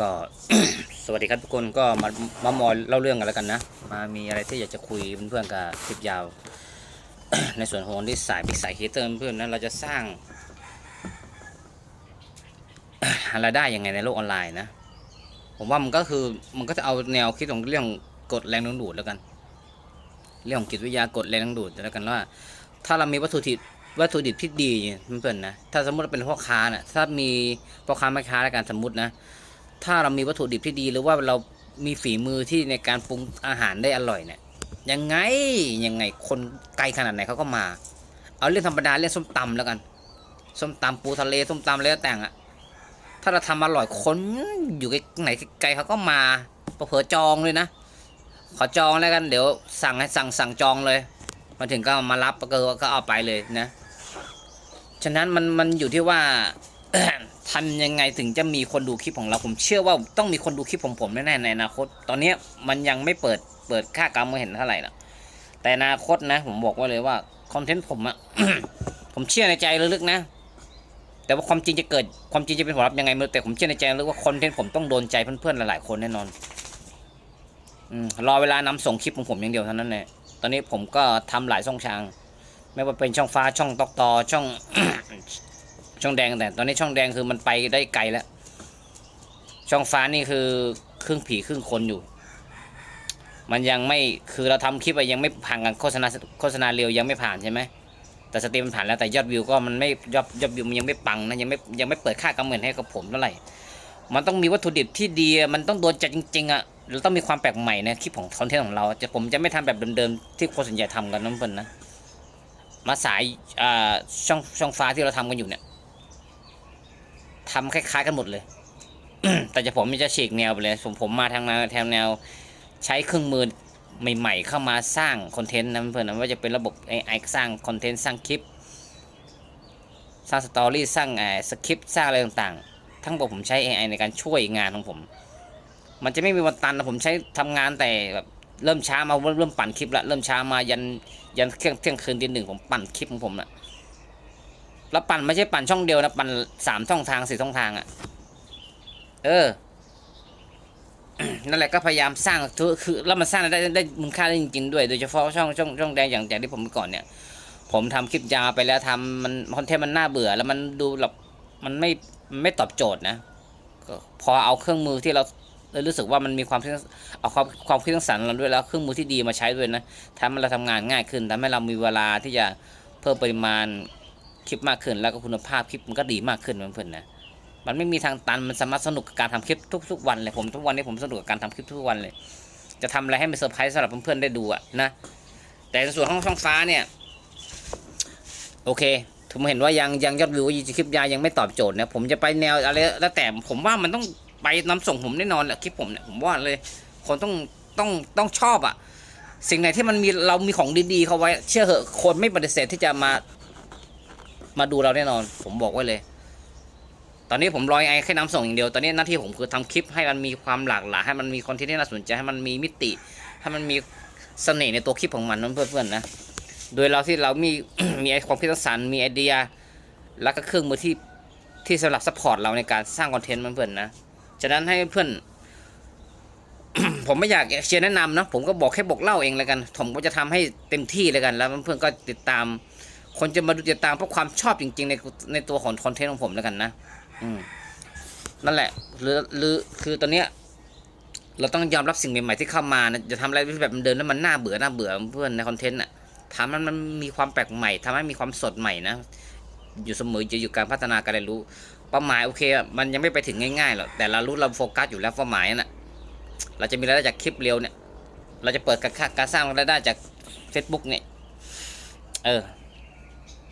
ก็สวัสดีครับทุกคนก็มามามอยเล่าเรื่องกันแล้วกันนะ มามีอะไรที่อยากจะคุยเพื่อนๆกับคลิปยาว ในส่วนของที่สายบิ๊กสายฮีเตอร์เพื่อนๆนั้นเราจะสร้างรายได้ยังไงในโลกออนไลน์นะ ผมว่ามันก็คือมันก็จะเอาแนวคิดของเรื่องกฎแรงดึงดูดแล้วกัน เรื่องของจิตวิทยากฎแรงดึงดูดแล้วกันว่า ถ้าเรามีวัตถุดิบวัตถุดิบที่ดีเพื่อนๆนะถ้าสมมติเราเป็นพ่อค้านะถ้ามีพ่อค้าแม่ค้าแล้วกันสมมตินะ ถ้าเรามีวัตถุดิบที่ดีหรือว่าเรามีฝีมือที่ในการปรุงอาหารได้อร่อยเนี่ยยังไงยังไงคนไกลขนาดไหนเขาก็มา เอาเรื่องธรรมดาเรื่องส้มตำแล้วกัน ส้มตำปูทะเลส้มตำอะไรก็แต่งอะถ้าเราทำอร่อยคนอยู่ไหนไกลเขาก็มาประเผอจองเลยนะขอจองแล้วกันเดี๋ยวสั่งให้สั่งสั่งจองเลยมาถึงก็มารับก็ก็เอาไปเลยนะ ฉะนั้นมันมันอยู่ที่ว่า ทำยังไงถึงจะมีคนดูคลิปของเราผมเชื่อว่าต้องมีคนดูคลิปของผมแน่ๆในอนาคต ตอนเนี้มันยังไม่เปิดเปิดค่ากรรมเห็นเท่าไหร่นะแต่อนาคตนะ ผมบอกไว้เลยว่าคอนเทนต์ผมอะผมเชื่อในใจลึกๆนะ แต่ว่าความจริงจะเกิดความจริงจะเป็นผลลัพธ์ยังไงม่รู้แต่ผมเชื่อในใจลึกว่าคอนเทนต์ผมต้องโดนใจเพื่อนๆหลายๆคนแน่นอนอืมรอเวลานำส่งคลิปของผมอย่างเดียวเท่านั้นแหละตอนนี้ผมก็ทำหลายช่องทาง ไม่ว่าเป็นช่องฟ้าช่องตอกตอช่อง ช่องแดงแต่ตอนนี้ช่องแดงคือมันไปได้ไกลแล้ว ช่องฟ้านี่คือครึ่งผีครึ่งคนอยู่ มันยังไม่คือเราทำคลิปอะยังไม่ผ่านกันโฆษณาโฆษณาเร็วยังไม่ผ่านใช่ไหมแต่สตรีมมันผ่านแล้วแต่ยอดวิวก็มันไม่ยอดยอดวิวมันยังไม่ปังนะยังไม่ยังไม่เปิดค่ากำเนิดให้กับผมเท่าไหร่มันต้องมีวัตถุดิบที่ดีมันต้องโดนใจจริงๆอะเราต้องมีความแปลกใหม่ในคลิปของคอนเทนต์ของเราจะผมจะไม่ทำแบบเดิมๆที่คนส่วนใหญ่ทำกันน้ำเพิ่นนะมาสายอ่าช่องช่องฟ้าที่เราทำกันอยู่เนี่ย ทำคล้ายๆกันหมดเลย แต่จะผมจะฉีกแนวไปเลยผมผมมาทางแนวแทนแนวใช้เครื่องมือใหม่ๆ เข้ามาสร้างคอนเทนต์นะเพื่อนนะว่าจะเป็นระบบ AI สร้างคอนเทนต์สร้างคลิป สร้างสตอรี่สร้างไอ้สคริปต์สร้างอะไรต่างๆ ทั้งหมดผมใช้ AI ในการช่วยงานของผม มันจะไม่มีวันตันนะผมใช้ทำงานแต่แบบเริ่มช้ามาเริ่มปั่นคลิปละเริ่มช้ามายันยันเที่ยงเที่ยงคืนตีหนึ่งผมปั่นคลิปของผมนะ แล้วปั่นไม่ใช่ปั่นช่องเดียวนะปั่นสามช่องทางสี่ช่องทางอะ่ะ เออ นั่นแหละก็พยายามสร้างคือแล้วมันสร้างได้ได้ไดมูลค่าได้จริงๆด้วย โดยเฉพาะช่องช่องช่องแดงอย่างอย่างที่ผมเมื่อก่อนเนี่ย ผมทำคลิปยาวไปแล้วทำมันคอนเทนต์มันน่าเบื่อ แล้วมันดูแบบมันไม่ไม่ตอบโจทย์นะก็พอเอาเครื่องมือที่เราเรารู้สึกว่ามันมีความเอาความความคิดสร้างสรรค์เราด้วยแล้วเครื่องมือที่ดีมาใช้ด้วยนะทำให้เราทำงานง่ายขึ้นทำให้เรามีเวลาที่จะเพิ่มปริมาณ คลิปมากขึ้น แล้วก็คุณภาพคลิปมันก็ดีมากขึ้นเพื่อนๆนะมันไม่มีทางตันมันสามารถสนุกกับการทำคลิปทุกๆวันเลยผมทุกวันนี้ผมสนุกกับการทำคลิปทุกวันเลย จะทำอะไรให้มันเซอร์ไพรส์สำหรับเพื่อนๆได้ดูอะนะแต่ในส่วนของช่องฟ้าเนี่ยโอเคผมเห็นว่ายังยังยอดวิวคลิปยายังไม่ตอบโจทย์นะผมจะไปแนวอะไรแล้วแต่ผมว่ามันต้องไปนำส่งผมแน่นอนแหละคลิปผมเนี่ยผมว่าเลย คนต้องต้องต้องชอบอะ่ะสิ่งไหนที่มันมีเรามีของดีๆเขาไว้ เชื่อเหอะคนไม่ปฏิเสธที่จะมา มาดูเราแน่นอน ผมบอกไว้เลย ตอนนี้ผมรอยไอแค่น้ำส่งอย่างเดียว ตอนนี้หน้าที่ผมคือทำคลิปให้มันมีความหลากหลายให้มันมีคอนเทนต์ที่น่าสนใจให้มันมีมิติให้มันมีเสน่ห์ในตัวคลิปของมันนั่นเพื่อนๆนะ โดยเราที่เรามีมีไอความคิดสร้างสรรค์มีไอเดีย แล้วก็เครื่องมือที่ที่สำหรับซัพพอร์ตเราในการสร้างคอนเทนต์เพื่อนๆนะ ฉะนั้นให้เพื่อนผมไม่อยากเชียร์แนะนำนะ ผมก็บอกแค่บอกเล่าเองแล้วกัน ผมก็จะทำให้เต็มที่เลยกัน แล้วเพื่อนๆก็ติดตาม คนจะมาดูติดตามเพราะความชอบจริง ๆ ในในตัวของคอนเทนต์ของผมแล้วกันนะ อืมนั่นแหละหรือหรือคือตอนเนี้ย เราต้องยอมรับสิ่งใหม่ๆที่เข้ามานะจะทำอะไรแบบเดิมแล้วมันน่าเบื่อน่าเบื่อเพื่อนในคอนเทนต์อะทำให้มันมีความแปลกใหม่ทำให้มีความสดใหม่นะ อยู่เสมอจะอยู่การพัฒนาการเรียนรู้ เป้าหมายโอเคอะมันยังไม่ไปถึงง่ายๆหรอกแต่เรารู้เราโฟกัสอยู่แล้วเป้าหมายน่ะเราจะมีรายได้จากคลิปเร็วเนี่ย เราจะเปิดการค่าการสร้างรายได้จาก Facebook เนี่ย เออ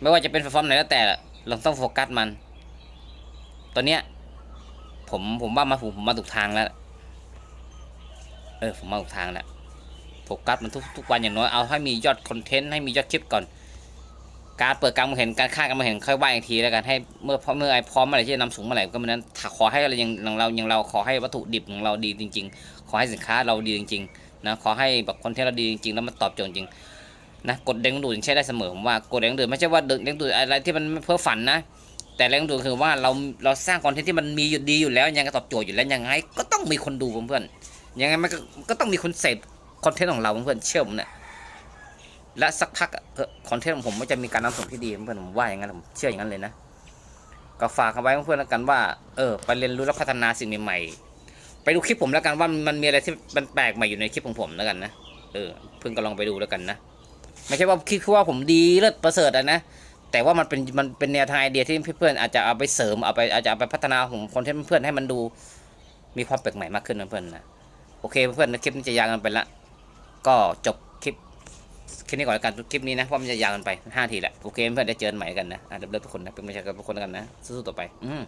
ไม่ว่าจะเป็นแพลตฟอร์มไหนแล้วแต่เราต้องโฟกัสมัน ตอนเนี้ย ผมผมว่ามาผมผมมาถูกทางแล้ว เออผมมาถูกทางแล้วโฟกัสมันทุกทุกวันอย่างน้อยเอาให้มียอดคอนเทนต์ให้มียอดคลิปก่อน การเปิดการมองเห็นการค่าการมองเห็นค่อยว่าอีกทีแล้วกันให้เมื่อเมื่อไอพร้อมเมื่อไหร่ที่จะนำสูงเมื่อไหร่ก็เมื่อนั้นถ้าขอให้อะไรอย่างอย่างเราอย่างเราขอให้วัตถุดิบของเราดีจริง ๆ ขอให้สินค้าเราดีจริง ๆ นะขอให้แบบคอนเทนต์เราดีจริงๆแล้วมันตอบโจทย์จริง นะกดเด้งดูดยังใช้ได้เสมอผมว่ากดเด้งดูดไม่ใช่ว่าเด้งดูดอะไรที่มันเพ้อฝันนะ แต่แรงดูดคือว่าเราเราสร้างคอนเทนต์ที่มันมีอยู่ดีอยู่แล้ว ยังไงตอบโจทย์อยู่แล้วยังไง ก็ต้องมีคนดูเพื่อนๆยังไงมันก็ต้องมีคนเสพคอนเทนต์ของเราเพื่อนเชื่อผมเนี่ยและสักพักคอนเทนต์ของผมมันจะมีการนำส่งที่ดีเพื่อนผมว่าอย่างนั้นผมเชื่ออย่างนั้นเลยนะก็ฝากเอาไว้เพื่อนๆแล้วกันว่าเออไปเรียนรู้และพัฒนาสิ่งใหม่ๆไปดูคลิปผมแล้วกันว่ามันมีอะไรที่มันแปลกใหม่อยู่ในคลิปของผมแล้วกันนะเออเพื่อนก็ลองไปดูแล้วกันนะ ไม่ใช่ว่าคิดว่าผมดีเลิศประเสริฐอะนะแต่ว่ามันเป็นมันเป็นแนวทางไอเดียที่เพื่อนๆอาจจะเอาไปเสริมเอาไปอาจจะเอาไปพัฒนาของคนเทนต์เพื่อนๆให้มันดูมีความแปลกใหม่มากขึ้นเพื่อนนะโอเคเพื่อนๆคลิปนี้จะยาวกันไปละก็จบคลิปคลิปนี้ก่อนแล้วกันคลิปนี้นะเพราะมันจะยาวกันไปห้าทีแหละโอเคเพื่อนๆได้เจอกันใหม่กันนะอะเดี๋ยวเลิกทุกคนนะเป็นไม่ใช่กับทุกคนกันนะสู้ๆต่อไป อืม